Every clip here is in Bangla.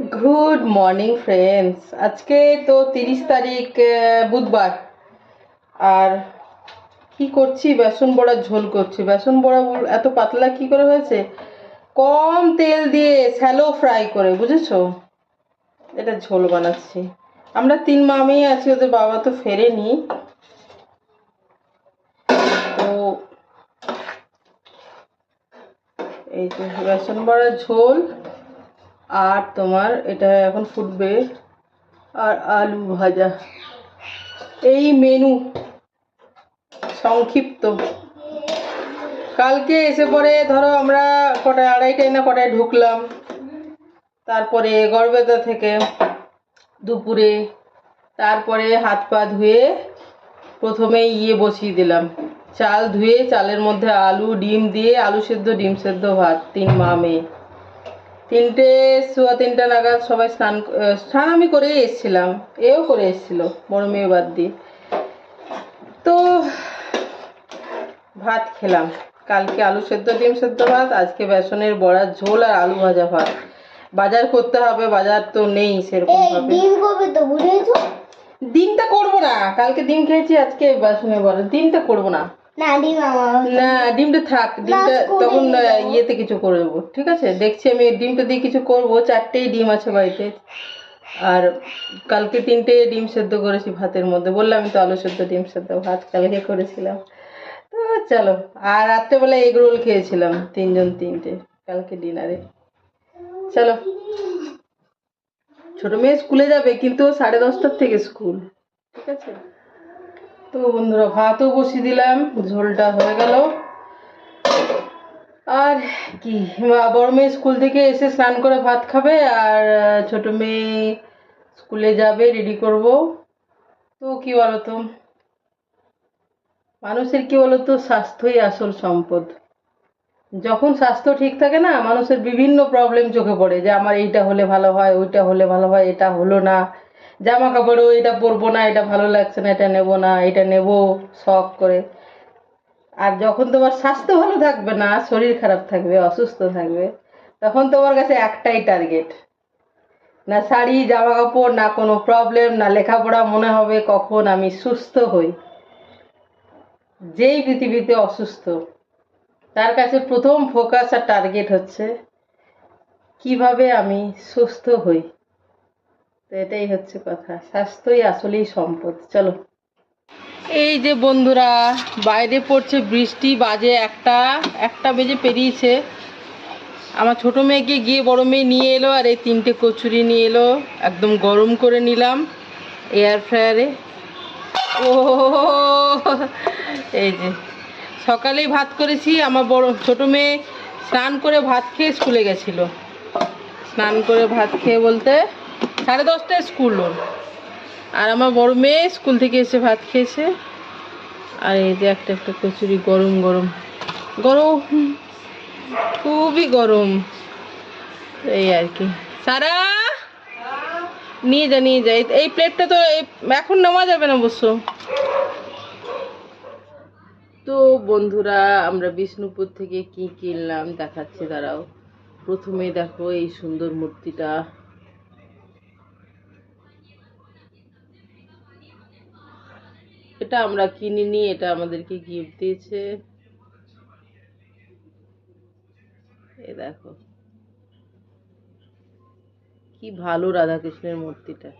গুড মর্নিং ফ্রেন্ডস আজকে তো তিরিশ তারিখ বুধবার। আর কি করছি? বেসন বড়ার ঝোল করছি। বেসন বড়া এত পাতলা কি করে হয়েছে? কম তেল দিয়ে স্যালো ফ্রাই করে, বুঝেছ? এটা ঝোল বানাচ্ছি। আমরা তিন মামি আছি, ওদের বাবা তো ফেরেনি। তো এই যে বেসন বড়ার ঝোল। আর তোমার এটা এখন ফুটবে আর আলু ভাজা। এই মেনু সংক্ষিপ্ত। কালকে এসে পরে ধরো আমরা কটায় আড়াইটায় না কটায় ঢুকলাম। তারপরে গড়বেতা থেকে দুপুরে তারপরে হাত পা ধুয়ে প্রথমে ইয়ে বসিয়ে দিলাম। চাল ধুয়ে চালের মধ্যে আলু, ডিম দিয়ে আলু সেদ্ধ, ডিম সেদ্ধ ভাত, তিন মা মেয়ে। তিনটে সোয়া তিনটা নাগাদ সবাই স্নান স্নান আমি করেই এসেছিলাম। এও করে এসেছিল বড় মেয়ে বাদ দিয়ে। তো ভাত খেলাম। কালকে আলু সেদ্ধ ডিম সেদ্ধ ভাত আজকে বেসনের বড়ার ঝোল আর আলু ভাজা ভাত। বাজার করতে হবে বাজার তো নেই সেরকম ডিমটা করব না কালকে ডিম খেয়েছি আজকে বেসনের বড়া। ডিমটা করব না। না ডিমটা থাক ডিমটা তখন ইয়েতে কিছু করে দেবো ঠিক আছে? দেখছি আমি ডিমটা দিয়ে কিছু করব চারটেই ডিম আছে বাড়িতে। আর কালকে তিনটে ডিম সেদ্ধ করেছি ভাতের মধ্যে বললাম আমি তো আলু সেদ্ধ ডিম সেদ্ধ ভাত কালকে করেছিলাম। তো চলো আর রাত্রেবেলা এগ রোল খেয়েছিলাম তিনজন তিনটে কালকে ডিনারে। চলো। ছোট মেয়ে স্কুলে যাবে কিন্তু সাড়ে দশটার থেকে স্কুল ঠিক আছে? তো বন্ধুরা ভাতও বসিয়ে দিলাম, ঝোলটা হয়ে গেল। আর কি বড় মেয়ে স্কুল থেকে এসে স্নান করে ভাত খাবে আর ছোট মেয়ে স্কুলে যাবে রেডি করব। তো কি বলতো? মানুষের কি বলতো? স্বাস্থ্যই আসল সম্পদ। যখন স্বাস্থ্য ঠিক থাকে না, মানুষের বিভিন্ন প্রবলেম চোখে পড়ে যে আমার এইটা হলে ভালো হয়, ওইটা হলে ভালো হয়, এটা হলো না। জামা কাপড়ও এটা পরবো না, এটা ভালো লাগছে না, এটা নেব না, এটা নেব, শখ করে। আর যখন তোমার স্বাস্থ্য ভালো থাকবে না, শরীর খারাপ থাকবে, অসুস্থ থাকবে, তখন তোমার কাছে একটাই টার্গেট না শাড়ি জামা কাপড় না কোনো প্রবলেম না লেখাপড়া মনে হবে কখন আমি সুস্থ হই। যেই পৃথিবীতে অসুস্থ, তার কাছে প্রথম ফোকাস আর টার্গেট হচ্ছে, কীভাবে আমি সুস্থ হই। তো এটাই হচ্ছে কথা। স্বাস্থ্যই আসলেই সম্পদ। চলো। এই যে বন্ধুরা, বাইরে পড়ছে বৃষ্টি, বাজে একটা একটা বেজে পেরিয়েছে। আমার ছোট মেয়েকে গিয়ে বড় মেয়ে নিয়ে এলো আর এই তিনটে কচুরি নিয়ে এলো। একদম গরম করে নিলাম এয়ার ফ্রায়ারে ও এই যে। সকালেই ভাত করেছি, আমার বড়, ছোট মেয়ে স্নান করে ভাত খেয়ে স্কুলে গেছিল। স্নান করে ভাত খেয়ে বলতে সাড়ে দশটায় স্কুল ওর। আর আমার বড় মেয়ে স্কুল থেকে এসে ভাত খেয়েছে। আর এই যে একটা একটা কচুরি গরম গরম। গরম, খুবই গরম। এই আর কি। সারা, নিয়ে যা নিয়ে যা। এই- প্লেটটা তো এখন নেওয়া যাবে না অবশ্য। তো বন্ধুরা, আমরা বিষ্ণুপুর থেকে কি কিনলাম দেখাচ্ছি, দাঁড়াও। প্রথমে দেখো এই সুন্দর মূর্তিটা। এটা আমরা কিনিনি এটা আমাদেরকে গিফট দিয়েছে। এ দেখো। কি ভালো রাধাকৃষ্ণের মূর্তিটা।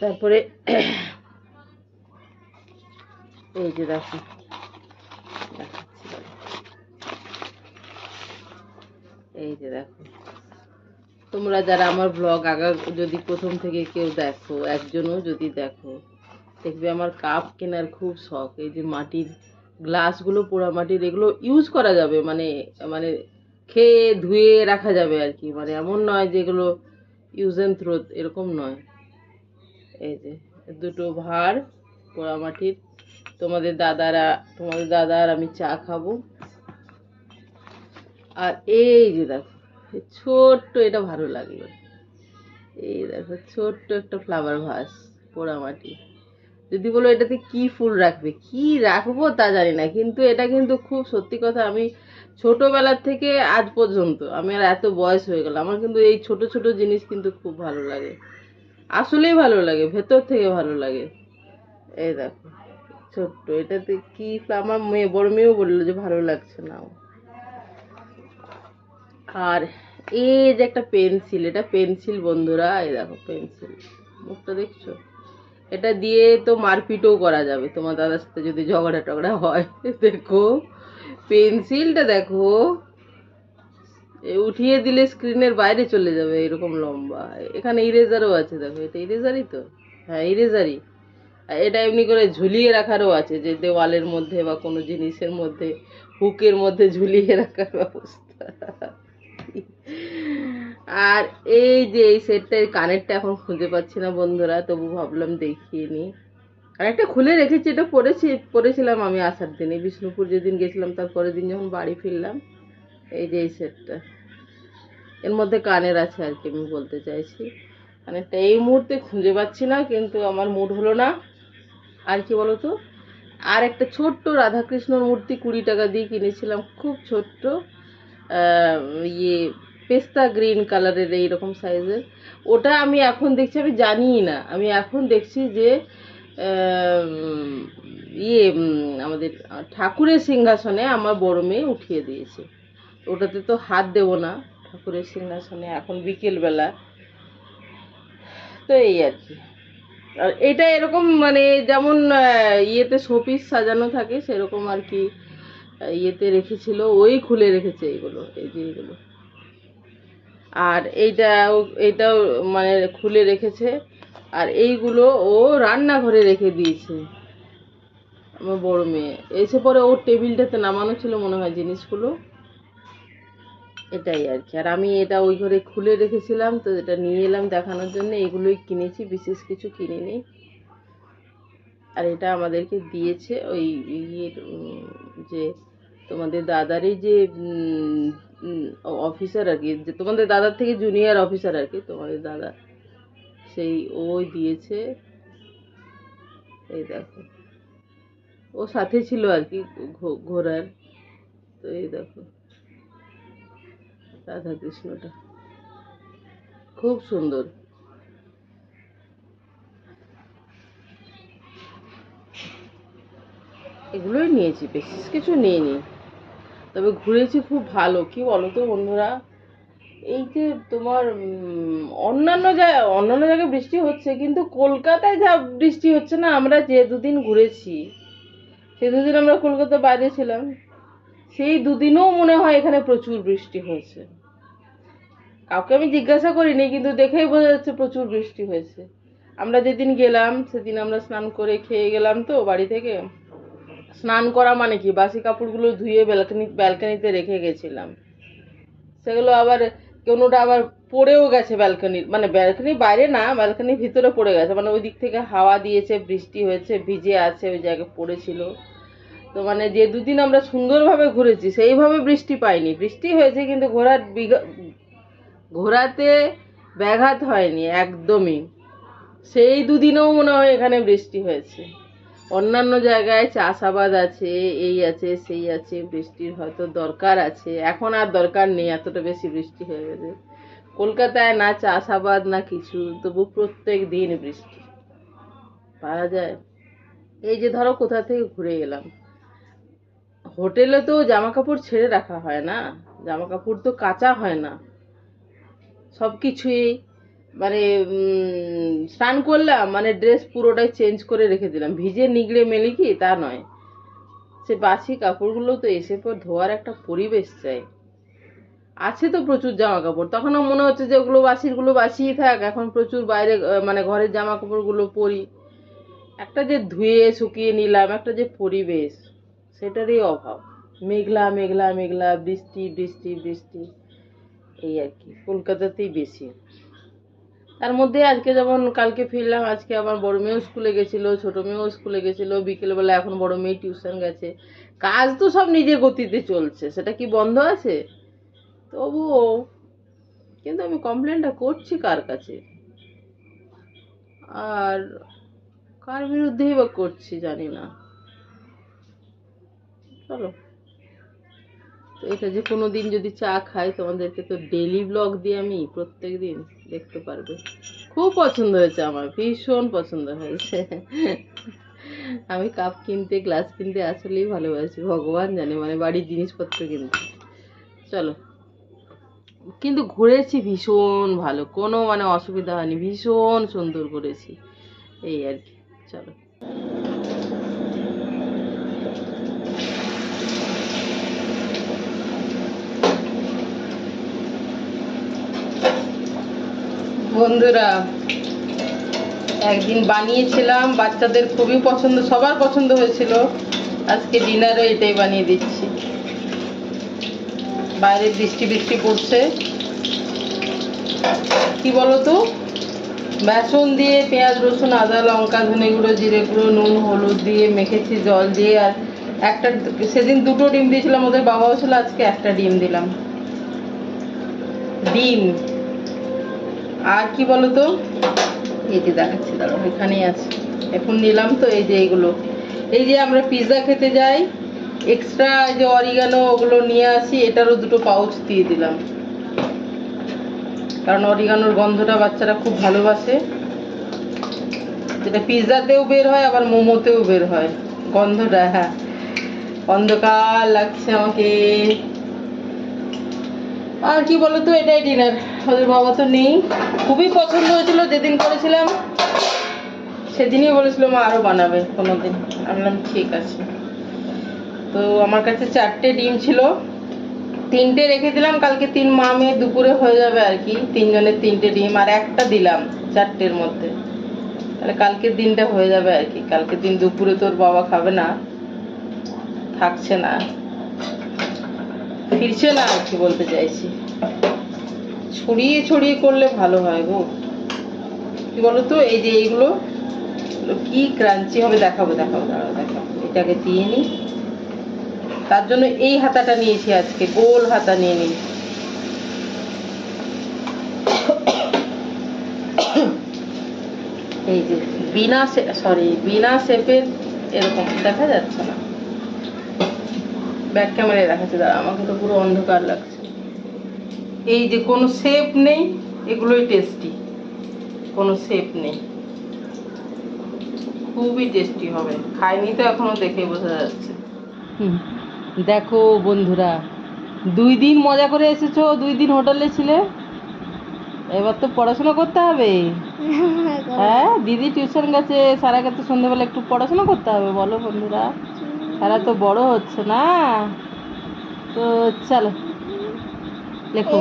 তারপরে এই যে দেখো। এই যে দেখো। তোমরা যারা আমার ব্লগ আগা যদি প্রথম থেকে কেউ দেখো, একজনও যদি দেখো দেখবে আমার কাপ কেনার খুব শখ। এই যে মাটির গ্লাসগুলো, পোড়া মাটির, এগুলো ইউজ করা যাবে। মানে মানে খেয়ে, ধুয়ে রাখা যাবে আর কি। মানে এমন নয় যে এগুলো ইউজ অ্যান্ড থ্রো এরকম নয়। এই যে, দুটো ভার, পোড়া মাটির। তোমাদের দাদারা, তোমাদের দাদা আর আমি চা খাব। আর এই যে দেখো ছোট্ট এটা ভালো লাগল। এই দেখো, ছোট্ট একটা ফ্লাওয়ার ভাস পোড়া মাটি যদি বলো এটাতে কি ফুল রাখবে, কি রাখব তা জানি না, কিন্তু এটা কিন্তু খুব সত্যি কথা আমি ছোটবেলার থেকে আজ পর্যন্ত, আমি আর এত বয়স হয়ে গেল, আমার কিন্তু এই ছোট ছোট জিনিস কিন্তু খুব ভালো লাগে। আসলেই ভালো লাগে, ভেতর থেকে ভালো লাগে। এই দেখো, ছোট্ট, এটাতে কি আমার মেয়ে, বড় মেয়েও বলল যে ভালো লাগছে না। আর এই যে একটা পেন্সিল, এটা পেন্সিল বন্ধুরা, এই দেখো, পেন্সিল, মুখটা দেখছ? এটা দিয়ে তো মারপিটও করা যাবে। তোমার দাদার সাথে যদি ঝগড়া টগড়া হয়, দেখো, পেন্সিলটা দেখো উঠিয়ে দিলে স্ক্রিনের বাইরে চলে যাবে এরকম লম্বা। এখানে ইরেজারও আছে, দেখো, এটা ইরেজারই তো? হ্যাঁ ইরেজারই আর এটা এমনি করে ঝুলিয়ে রাখারও আছে, যে দেওয়ালের মধ্যে বা কোনো জিনিসের মধ্যে, হুকের মধ্যে ঝুলিয়ে রাখার ব্যবস্থা। আর এই যে এই সেটটার কানেরটা এখন খুঁজে পাচ্ছি না বন্ধুরা, তবু ভাবলাম দেখিয়ে নিই আর একটা খুলে রেখেছি, এটা পরেছি পরেছিলাম আমি আসার দিনে। বিষ্ণুপুর যেদিন গেছিলাম, তার পরের দিন যখন বাড়ি ফিরলাম, এই যে এই সেটটা এর মধ্যে কানের আছে আর কি, আমি বলতে চাইছি। কানেরটা এই মুহূর্তে খুঁজে পাচ্ছি না, কিন্তু আমার মুড হলো না। আর কি বলো তো? আর একটা ছোট্ট রাধাকৃষ্ণর মূর্তি কুড়ি টাকা দিয়ে কিনেছিলাম, খুব ছোট্ট ইয়ে পেস্তা গ্রিন কালারের এইরকম সাইজের। ওটা আমি এখন দেখছি, আমি জানি না। আমি এখন দেখছি যে ইয়ে আমাদের ঠাকুরের সিংহাসনে আমার বড় মেয়ে উঠিয়ে দিয়েছে। ওটাতে তো হাত দেবো না, ঠাকুরের সিংহাসনে এখন বিকেলবেলা। তো এই আর কি। আর এটা এরকম মানে যেমন ইয়েতে শোপিস সাজানো থাকে, সেরকম আর কি ইয়েতে রেখেছিল, ওই খুলে রেখেছে এইগুলো, এই যে এইগুলো আর এইটাও এইটাও মানে খুলে রেখেছে। আর এইগুলো ও রান্নাঘরে রেখে দিয়েছে। আমার বড় মেয়ে। এসে পরে ওর টেবিলটাতে নামানো ছিল মনে হয় জিনিসগুলো। এটাই আর কি। আর আমি এটা ওই ঘরে খুলে রেখেছিলাম, তো এটা নিয়ে এলাম দেখানোর জন্য। এগুলোই কিনেছি, বিশেষ কিছু কিনিনি। আর এটা আমাদেরকে দিয়েছে ওই ইয়ের যে তোমাদের দাদারই যে অফিসার আর কি। যে তোমাদের দাদার থেকে জুনিয়র অফিসার আর কি। তোমাদের দাদা সেই ওই দিয়েছে। এই দেখো। ও সাথে ছিল আর কি ঘো- ঘোড়ার। তো এই দেখো। রাধা কৃষ্ণটা খুব সুন্দর। এগুলোই নিয়েছি, বেশি কিছু নিইনি। তবে ঘুরেছি খুব ভালো। কি বলো তো বন্ধুরা? এই যে তোমার অন্যান্য জায়গায় অন্যান্য জায়গায় বৃষ্টি হচ্ছে, কিন্তু কলকাতায় যা বৃষ্টি হচ্ছে না, আমরা যে দুদিন ঘুরেছি, সে দুদিন আমরা কলকাতার বাইরে ছিলাম, সেই দুদিনও মনে হয় এখানে প্রচুর বৃষ্টি হয়েছে। কাউকে আমি জিজ্ঞাসা করিনি, কিন্তু দেখেই বোঝা যাচ্ছে প্রচুর বৃষ্টি হয়েছে। আমরা যেদিন গেলাম, সেদিন আমরা স্নান করে খেয়ে গেলাম তো বাড়ি থেকে। স্নান করা মানে কি? বাসি কাপড়গুলো ধুয়ে ব্যালকনি, ব্যালকনিতে রেখে গেছিলাম। সেগুলো আবার কোনোটা আবার পড়েও গেছে ব্যালকনির মানে ব্যালকনির বাইরে না ব্যালকনির ভিতরে পড়ে গেছে। মানে ওই দিক থেকে হাওয়া দিয়েছে, বৃষ্টি হয়েছে, ভিজে আছে, ওই জায়গায় পড়েছিল। তো মানে যে দুদিন আমরা সুন্দরভাবে ঘুরেছি, সেইভাবে বৃষ্টি পাইনি। বৃষ্টি হয়েছে কিন্তু ঘোরার বিঘা, ঘোরাতে ব্যাঘাত হয়নি, একদমই। সেই দুদিনেও মনে হয় এখানে বৃষ্টি হয়েছে। অন্যান্য জায়গায় চাষাবাদ আছে, এই আছে, সেই আছে, বৃষ্টির হয়তো দরকার আছে। এখন আর দরকার নেই, এতটা বেশি বৃষ্টি হয়ে গেছে। কলকাতায় না চাষাবাদ, না কিছু, তবু প্রত্যেক দিন বৃষ্টি। পারা যায়। এই যে ধরো কোথা থেকে ঘুরে এলাম। হোটেলে তো জামা কাপড় ছেড়ে রাখা হয় না। জামা কাপড় তো কাঁচা হয় না। সব কিছুই মানে স্নান করলাম মানে ড্রেস পুরোটাই চেঞ্জ করে রেখে দিলাম। ভিজে, নিগড়ে, মেলি কি, তা নয়। সে বাসি কাপড়গুলো তো এসে পর ধোয়ার একটা পরিবেশ চাই। আছে তো প্রচুর জামা কাপড় তখনও মনে হচ্ছে যে ওগুলো বাসিরগুলো বাসিই থাক। এখন প্রচুর বাইরে মানে ঘরের জামা কাপড়গুলো পরি। একটা যে ধুয়ে, শুকিয়ে নিলাম, একটা যে পরিবেশ, সেটারই অভাব। মেঘলা মেঘলা মেঘলা, বৃষ্টি বৃষ্টি বৃষ্টি। এই আর কি। কলকাতাতেই বেশি। তার মধ্যে আজকে যেমন কালকে ফিরলাম, আজকে আমার বড় মেয়েও স্কুলে গেছিল, ছোট মেয়েও স্কুলে গেছিল, বিকেলবেলা এখন বড় মেয়ে টিউশন গেছে। কাজ তো সব নিজের গতিতে চলছে, সেটা কি বন্ধ আছে? তবুও, কিন্তু আমি কমপ্লেনটা করছি কার কাছে? আর কার বিরুদ্ধেই বা করছি জানি না। চলো। তো এটা যে কোনো দিন যদি চা খাই, তোমাদেরকে তো ডেলি ব্লগ দিয়ে আমি প্রত্যেক দিন দেখতে পারবে। খুব পছন্দ হয়েছে আমার, ভীষণ পছন্দ হয়েছে। আমি কাপ কিনতে গ্লাস কিনতে আসলেই ভালোবাসি, ভগবান জানে মানে বাড়ির জিনিসপত্র কিনতে। চলো। কিন্তু ঘুরেছি ভীষণ ভালো, কোনো মানে অসুবিধা হয়নি, ভীষণ সুন্দর ঘুরেছি। এই আর কি, চলো। বন্ধুরা, একদিন বানিয়েছিলাম, বাচ্চাদের খুবই পছন্দ, সবার পছন্দ হয়েছিল। আজকে ডিনারও এটাই বানিয়ে দিচ্ছি। বাইরে বৃষ্টি বৃষ্টি পড়ছে। কি বলো তো বেসন দিয়ে পেঁয়াজ, রসুন, আদা, লঙ্কা, ধনে গুঁড়ো, জিরে গুঁড়ো, নুন, হলুদ দিয়ে মেখেছি, জল দিয়ে, আর একটা সেদিন দুটো ডিম দিয়েছিলাম, ওদের বাবাও ছিল, আজকে একটা ডিম দিলাম। ডিম। আর কি বলো তো এই যে দেখাচ্ছি, দাঁড়াও, এখানেই আছে। এখন নিলাম তো এই যে এইগুলো এই যে আমরা পিৎজা খেতে যাই এক্সট্রা যে অরিগানো ওগুলো নিয়ে আসি, এটারও দুটো পাউচ দিয়ে দিলাম। কারণ অরিগানোর গন্ধটা বাচ্চারা খুব ভালোবাসে। যেটা পিৎজাতেও বের হয়, আবার মোমোতেও বের হয়। গন্ধটা হ্যাঁ। অন্ধকার লাগছে আমাকে। আর কি বলতো, এটাই ডিনার ওদের বাবা তো নেই। খুবই পছন্দ হয়েছিল, যেদিন করেছিলাম, সেদিনই বলেছিল, মা আরও বানাবে কোনো দিন আমি ঠিক আছে। তো আমার কাছে চারটে ডিম ছিল। তিনটে রেখে দিলাম, কালকে তিন মা মেয়ে দুপুরে হয়ে যাবে আর কি। তিনজনের তিনটে ডিম, আর একটা দিলাম চারটের মধ্যে। তাহলে কালকের দিনটা হয়ে যাবে আর কি। কালকের দিন দুপুরে তোর বাবা খাবে না। থাকছে না। ফিরছে না আর কি বলতে চাইছি। ছড়িয়ে ছড়িয়ে করলে ভালো হয় গো। কি বলতো, এই যে এইগুলো, কি ক্রাঞ্চি হবে দেখাবো দেখাবো, দাঁড়াও, দেখাবো। এটাকে দিয়ে নিই তার জন্য এই হাতাটা নিয়েছি আজকে, গোল হাতা নিয়ে নিই এই যে বিনা সরি বিনা শেপের এরকম, দেখা যাচ্ছে না। ব্যাক ক্যামেরায় দেখাচ্ছে দাঁড়া আমাকে তো পুরো অন্ধকার লাগছে। এই যে কোনো শেপ নেই এগুলোই টেস্টি কোনো শেপ নেই। খুবই টেস্টি হবে। খাইনি তো এখনও দেখে বোঝা যাচ্ছে। দেখো বন্ধুরা দুই দিন মজা করে এসেছ দুই দিন হোটেলে ছিলে? এবার তো পড়াশোনা করতে হবে। হ্যাঁ দিদি টিউশন গেছে সারাকে তো সন্ধ্যেবেলা একটু পড়াশোনা করতে হবে বলো বন্ধুরা। সারা তো বড় হচ্ছে না। তো চলো লেখো।